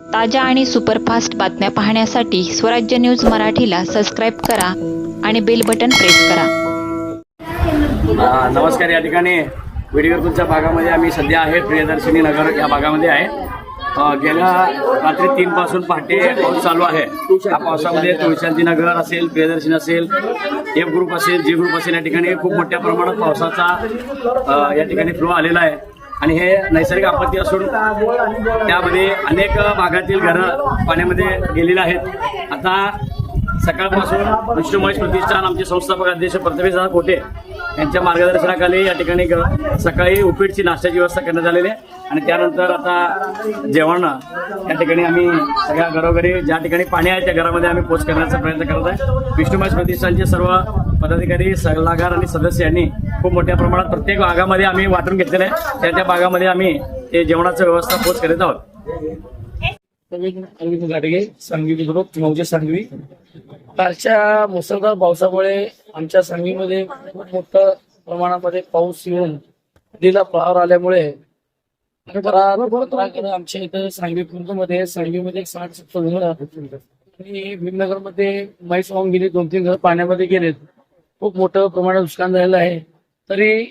ताज्या आणि सुपरफास्ट बातम्या पाहण्यासाठी स्वराज्य न्यूज मराठीला सबस्क्राईब करा आणि बेल बटन प्रेस करा. नमस्कार या ठिकाणी. विडगरपूरच्या भागामध्ये आम्ही सध्या आहे प्रियदर्शिनी नगर या भागामध्ये आहे. गेल्या रात्री तीन पासून पहाटे पाऊस चालू आहे. या पावसामध्ये तुळशांती नगर असेल प्रियदर्शनी असेल एफ ग्रुप असेल जी ग्रुप असेल या ठिकाणी खूप मोठ्या प्रमाणात पावसाचा या ठिकाणी फ्लो आलेला आहे. आणि हे नैसर्गिक आपत्ती असून त्यामध्ये अनेक भागातील घरं पाण्यामध्ये गेलेली आहेत. आता सकाळपासून विष्णू महेश प्रतिष्ठान आमचे संस्थापक अध्यक्ष प्रथमेशदादा कोटे यांच्या मार्गदर्शनाखाली या ठिकाणी सकाळी उपीटची नाश्त्याची व्यवस्था करण्यात आलेली आहे. आणि त्यानंतर आता जेवण या ठिकाणी आम्ही सगळ्या घरोघरी ज्या ठिकाणी पाणी आहे त्या घरामध्ये आम्ही पोच करण्याचा प्रयत्न करत आहे. विष्णू महेश प्रतिष्ठानचे सर्व पदाधिकारी सल्लागार आणि सदस्य यांनी खूप मोठ्या प्रमाणात प्रत्येक भागामध्ये आम्ही वाटून घेतलेलं आहे. त्या त्या भागामध्ये आम्ही ते जेवणाचं व्यवस्था पोच करीत आहोत. प्रवीण सांगवी बुद्रुक मौजे सांगवी कालच्या मुसळधार पावसामुळे आमच्या सांगवीमध्ये खूप मोठ्या प्रमाणामध्ये पाऊस येऊन नदीला प्रहार आल्यामुळे आमच्या इथं सांगवी मध्ये सांगवीमध्ये एक साठ सत्तर घर आणि भीमनगरमध्ये म्हैस वाहून गेली दोन तीन घर पाण्यामध्ये गेलेत. खूप मोठं प्रमाणात नुकसान झालेलं आहे. तरी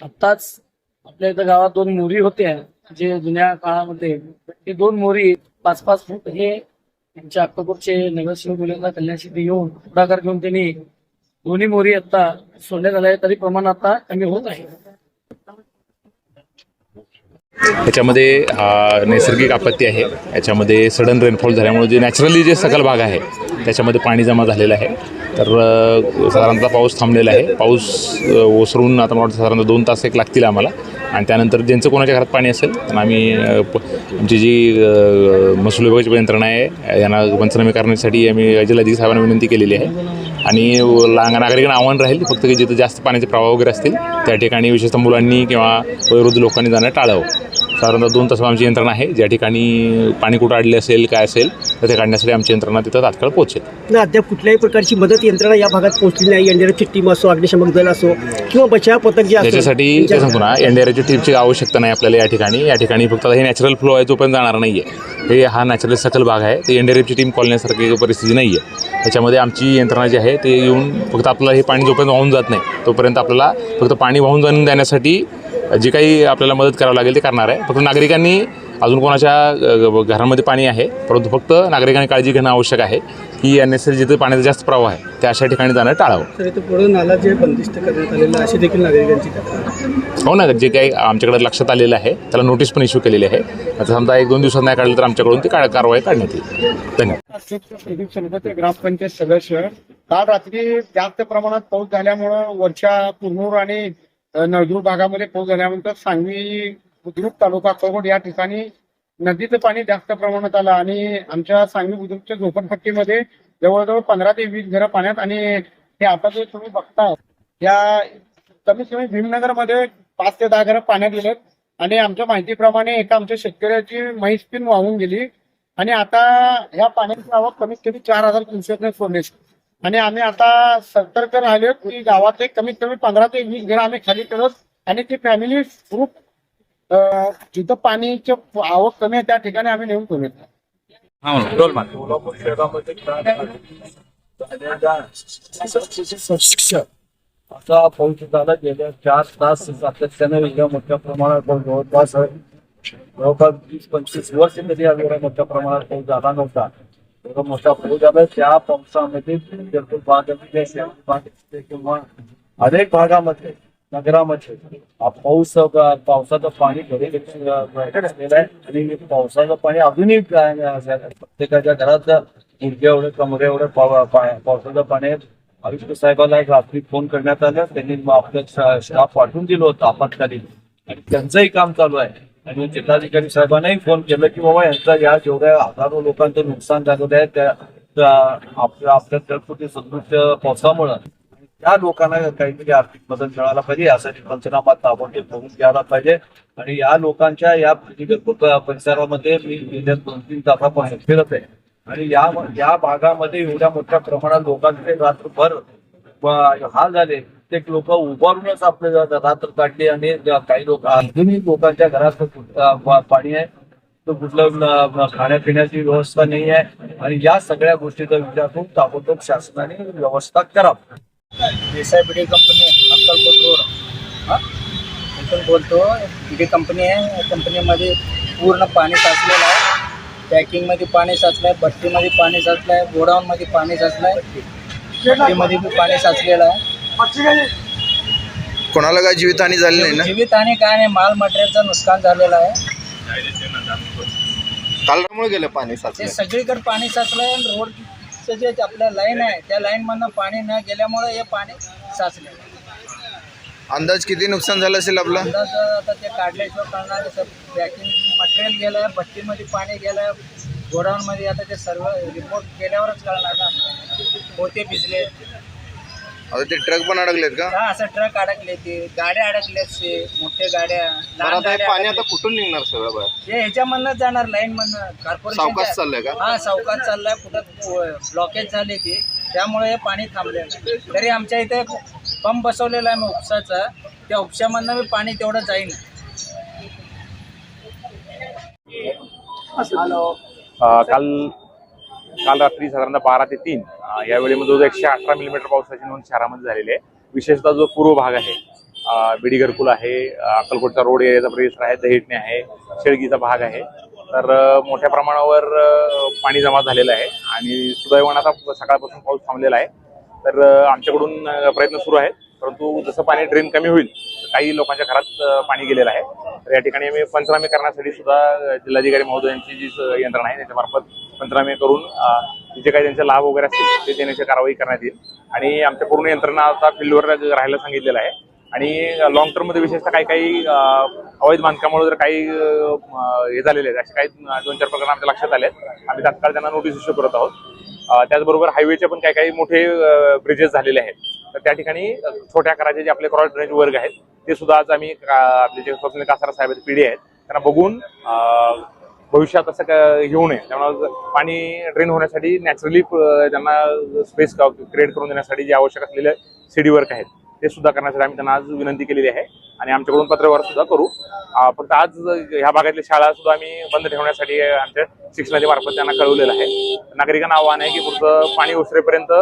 आत्ताच आपल्या इथं गावात दोन मोरी होत्या जे जुन्या काळामध्ये ते दोन मोरी पाच पाच फूट हे त्यांच्या अक्कलपूरचे नगरसेवक मुलांना कल्याणशी येऊन पुढाकार घेऊन त्यांनी दोन्ही मोरी आता सोडण्यात आल्या तरी प्रमाण आता कमी होत आहे. याच्यामध्ये हा नैसर्गिक आपत्ती आहे. याच्यामध्ये सडन रेनफॉल झाल्यामुळे जे नॅचरली जे सकल भाग आहे त्याच्यामध्ये पाणी जमा झालेलं आहे. तर साधारणतः पाऊस थांबलेला आहे. पाऊस ओसरून आता मला वाटतं साधारणतः दोन तास एक लागतील आम्हाला. आणि त्यानंतर ज्यांचं कोणाच्या घरात पाणी असेल तर आम्ही प- आमची जी महसूल विभागाची यंत्रणा आहे यांना पंचनामे करण्यासाठी आम्ही जिल्हाधिकारी साहेबांना विनंती केलेली आहे. आणि नागरिकांना आव्हान राहील फक्त की जिथं जास्त पाण्याचे प्रवाह वगैरे असतील त्या ठिकाणी विशेषतः मुलांनी किंवा वयोवृद्ध लोकांनी जाणं टाळावं. साधारणतः दोन तास आमची यंत्रणा आहे ज्या ठिकाणी पाणी कुठं अडले असेल काय असेल तर ते काढण्यासाठी आमची यंत्रणा तिथं तात्काळ पोहोचेल. ना अद्याप कुठल्याही प्रकारची मदत यंत्रणा या भागात पोहोचली नाही. एनडीआरएफची टीम असो अग्निशमक दल असो किंवा बचाव पथक जे त्याच्यासाठी ते सांगतो ना एनडीआरची टीमची आवश्यकता नाही आपल्याला या ठिकाणी. या ठिकाणी फक्त हे नॅचरल फ्लो आहे तोपर्यंत जाणार नाही आहे हे हा नॅचरल सकल भाग आहे. ते एनडीआरएफची टीम कॉलण्यासारखी परिस्थिती नाही आहे त्याच्यामध्ये आमची यंत्रणा जी आहे ते येऊन फक्त आपल्याला हे पाणी जोपर्यंत वाहून जात नाही तोपर्यंत आपल्याला फक्त पाणी वाहून जाऊन देण्यासाठी जी काही आपल्याला मदत करावं लागेल ते करणार आहे. फक्त नागरिकांनी अजून कोणाच्या घरामध्ये पाणी आहे परंतु फक्त नागरिकांनी काळजी घेणं आवश्यक आहे की अनेसरी जिथे पाण्याचा जास्त प्रवाह आहे त्या अशा ठिकाणी जाणं टाळावं. पुढे नाला जे बंदिस्त करण्यात आलेलं अशी देखील नागरिकांची हो ना जे काही आमच्याकडे लक्षात आलेलं आहे त्याला नोटीस पण इश्यू केलेली आहे. आता समजा एक दोन दिवसात नाही काढलं तर आमच्याकडून ती काळ कारवाई काढण्यात येईल. धन्यवाद. ग्रामपंचायत सदस्य काल रात्री जास्त प्रमाणात पाऊस झाल्यामुळं वरच्या कुरनूर आणि नळदूर भागामध्ये पाऊस झाल्यानंतर सांगवी बुद्रुक तालुका कवड या ठिकाणी नदीचं पाणी जास्त प्रमाणात आलं आणि आमच्या सांगवी बुद्रुकच्या झोपडपट्टीमध्ये जवळजवळ पंधरा ते वीस घरं पाण्यात आणि हे आता जे तुम्ही बघता या कमीत कमी भीमनगरमध्ये पाच ते दहा घरं पाण्यात गेलेत. आणि आमच्या माहितीप्रमाणे एका आमच्या शेतकऱ्याची म्हैस पिन वाहून गेली. आणि आता ह्या पाण्याची आवक कमीत कमी चार हजार क्युसेकने सोडले आणि आम्ही आता सतर्क राहिलो की गावातले कमीत कमी पंधरा ते वीस घर आम्ही खाली करत आणि ती फॅमिली ग्रुप जिथं पाणीची आवक कमी आहे त्या ठिकाणी आम्ही नेऊन ठेवले असा पाऊस झाला गेल्या चार तास सातत्यानं एवढ्या मोठ्या प्रमाणात पाऊस जवळपास जवळपास वीस पंचवीस वर्ष तरी एवढ्या मोठ्या प्रमाणात पाऊस झाला नव्हता. एवढा मोठा पाऊस झाला त्या पावसामध्ये जरपूर भागामध्ये किंवा अनेक भागामध्ये नगरामध्ये पाऊस पावसाचं पाणी घरी असलेलं आहे. आणि पावसाचं पाणी अजूनही प्रत्येकाच्या घरात गुडघ्या एवढे कमरे एवढे पावसाचं पाणी आयुक्त साहेबांना एक रात्री फोन करण्यात आला. त्यांनी मग आपलं स्टाफ पाठवून दिलं होतं आपत्कालीन. आणि त्यांचंही काम चालू आहे. आणि जिल्हाधिकारी साहेबांनाही फोन केलं की बाबा यांचा या जेवढ्या हजारो लोकांचं नुकसान झालेलं आहे त्या आपल्या आपल्या तरतुदी सदृश पावसामुळं त्या लोकांना काहीतरी आर्थिक मदत मिळायला पाहिजे यासाठी पंचनामा ताबडतोब करून घ्यायला पाहिजे. आणि या लोकांच्या या परिसरामध्ये मी गेल्या दोन तीन तासापासून फिरत आहे. आणि या या भागामध्ये एवढ्या मोठ्या प्रमाणात लोकांचे रात्रभर हा हाल झाले. ते लोक उभारूनच आपले रात्र काढले आणि काही लोक अजूनही लोकांच्या घरात पाणी आहे. तो कुठलं खाण्यापिण्याची व्यवस्था नाही आहे. आणि या सगळ्या गोष्टीचा विचार करून ताबडतोब शासनाने व्यवस्था करावी. Desai Bidi company Akkalkot road. हा? बोलतो बिडी कंपनी आहे. कंपनीमध्ये पूर्ण पाणी साचलेलं आहे. पॅकिंगमध्ये पाणी साचलं आहे भट्टीमध्ये पाणी साचलं आहे गोडाऊनमध्ये पाणी साचलं आहे भट्टीमध्ये बी पाणी साचलेलं आहे. कोणाला काय जीवितहानी झाली नाही ना? जीवित आणि काय नाही माल मटेरियलचं नुकसान झालेलं आहे. कालमुळे गेलं पाणी ते साचलं सगळीकडे पाणी साचलं आहे आणि रोडचं जे आपलं लाईन आहे त्या लाईनमधनं पाणी न गेल्यामुळे हे पाणी साचलेलं आहे अंदाज किती नुकसान झालं असेल आपलं? अंदाज आता ते काढल्याशिवाय कळणार जसं पॅकिंग मटेरियल गेलं भट्टीमध्ये पाणी गेलं गोडाऊनमध्ये आता ते सर्व रिपोर्ट केल्यावरच कळणार ना. पोते भिजले आता ते ट्रक पण अडकलेत का? हा असं ट्रक अडकले ते. गाड्या अडकल्यात ते मोठ्या गाड्या तर लहान आता हे गाड्या पाणी अडकल्या. आता कुठून निघणार सगळं बाहेर? हे ह्याच्यामधनंच जाणार लाईन मधनं. सावकाश कॉर्पोरेशन चाललंय का? हा सावकाश चाललाय. कुठं ब्लॉकेज झाले ते. त्यामुळे हे पाणी थांबलेलं आहे तरी आमच्या इथे पंप बसवलेला आहे मग उपसाचा. त्या उपशामधनं बी पाणी तेवढं जाईन. काल काल रात्री साधारणतः बारा ते तीन अ, या वेळेमध्ये जवळजवळ एकशे अठरा मिलीमीटर पावसाची नोंद शहरामध्ये झालेली आहे. विशेषतः जो पूर्व भाग आहे बिडी घरकुल आहे अक्कलकोटचा रोड एरियाचा परिसर आहे दहिटणे आहे शेळगीचा भाग आहे. तर मोठ्या प्रमाणावर पाणी जमा झालेलं आहे आणि सुदैवानं आता सकाळपासून पाऊस थांबलेला आहे. तर आमच्याकडून प्रयत्न सुरू आहेत. परंतु जसं पाणी ड्रेन कमी होईल काही लोकांच्या घरात पाणी गेलेलं आहे. तर या ठिकाणी आम्ही पंचनामे करण्यासाठी सुद्धा जिल्हाधिकारी महोदयांची जी यंत्रणा आहे त्याच्यामार्फत पंचनामे करून जे काही त्यांचे लाभ वगैरे असतील ते देण्याची कारवाई करण्यात येईल. आणि आमच्या पूर्ण यंत्रणा आता फील्डवर राहायला सांगितलेलं आहे. आणि लॉंग टर्ममध्ये विशेषतः काही काही अवैध बांधकामामुळे जर काही हे झालेले आहेत असे काही दोन चार प्रकरण आमच्या लक्षात आले आहेत आम्ही तात्काळ त्यांना नोटीस इश्यू करत आहोत. त्याचबरोबर हायवेचे पण काही काही मोठे ब्रिजेस झालेले आहेत. तर त्या ठिकाणी छोट्या आकाराचे जे आपले क्रॉस ड्रेनेज वर्ग आहेत ते सुद्धा आज आम्ही आपले जे स्वप्न कासारा साहेब पिढी आहेत त्यांना बघून भविष्यात असं येऊ नये. त्यामुळे पाणी ड्रेन होण्यासाठी नॅचरली त्यांना स्पेस क्रिएट करून देण्यासाठी जे आवश्यक असलेले सीडी वर्क आहेत ते सुद्धा करण्यासाठी आम्ही त्यांना आज विनंती केलेली आहे. आणि आमच्याकडून पत्रव्यवहार सुद्धा करू. फक्त आज ह्या भागातल्या शाळा सुद्धा आम्ही बंद ठेवण्यासाठी आमच्या शिक्षणाच्या मार्फत त्यांना कळवलेलं आहे. नागरिकांना आव्हान आहे की पुढचं पाणी उसरेपर्यंत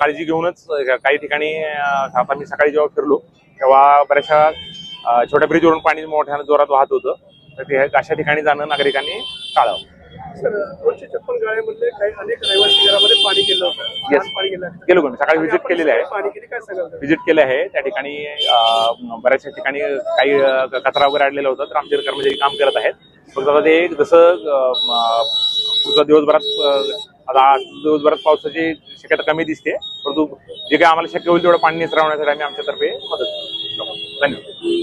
काळजी घेऊनच काही ठिकाणी आता मी सकाळी जेव्हा फिरलो तेव्हा बऱ्याचशा छोट्या ब्रिजवरून पाणी मोठ्या जोरात वाहत होतं. तर ते अशा ठिकाणी जाणं नागरिकांनी टाळावं. दोनशे छप्पन गाळ्यामधले काही अनेक रहिवासी घरामध्ये पाणी गेलं होतं. Yes. आज पाणी गेलं गेलो का मी सकाळी व्हिजिट केलेले आहे. पाणी किती काय सांगाल व्हिजिट केले आहे. त्या ठिकाणी अ, बऱ्याचशा ठिकाणी काही अ, कचरा वगैरे अडलेला होता. तर आमचे कर्मचारी काम करत आहेत. फक्त आता ते जसं अ, म, पुढच्या दिवसभरात अ, आता आज दिवसभरात पावसाची शक्यता कमी दिसते. परंतु जे काही आम्हाला शक्य होईल तेवढं पाणी निसरवण्यासाठी आम्ही आमच्यातर्फे मदत करू. धन्यवाद.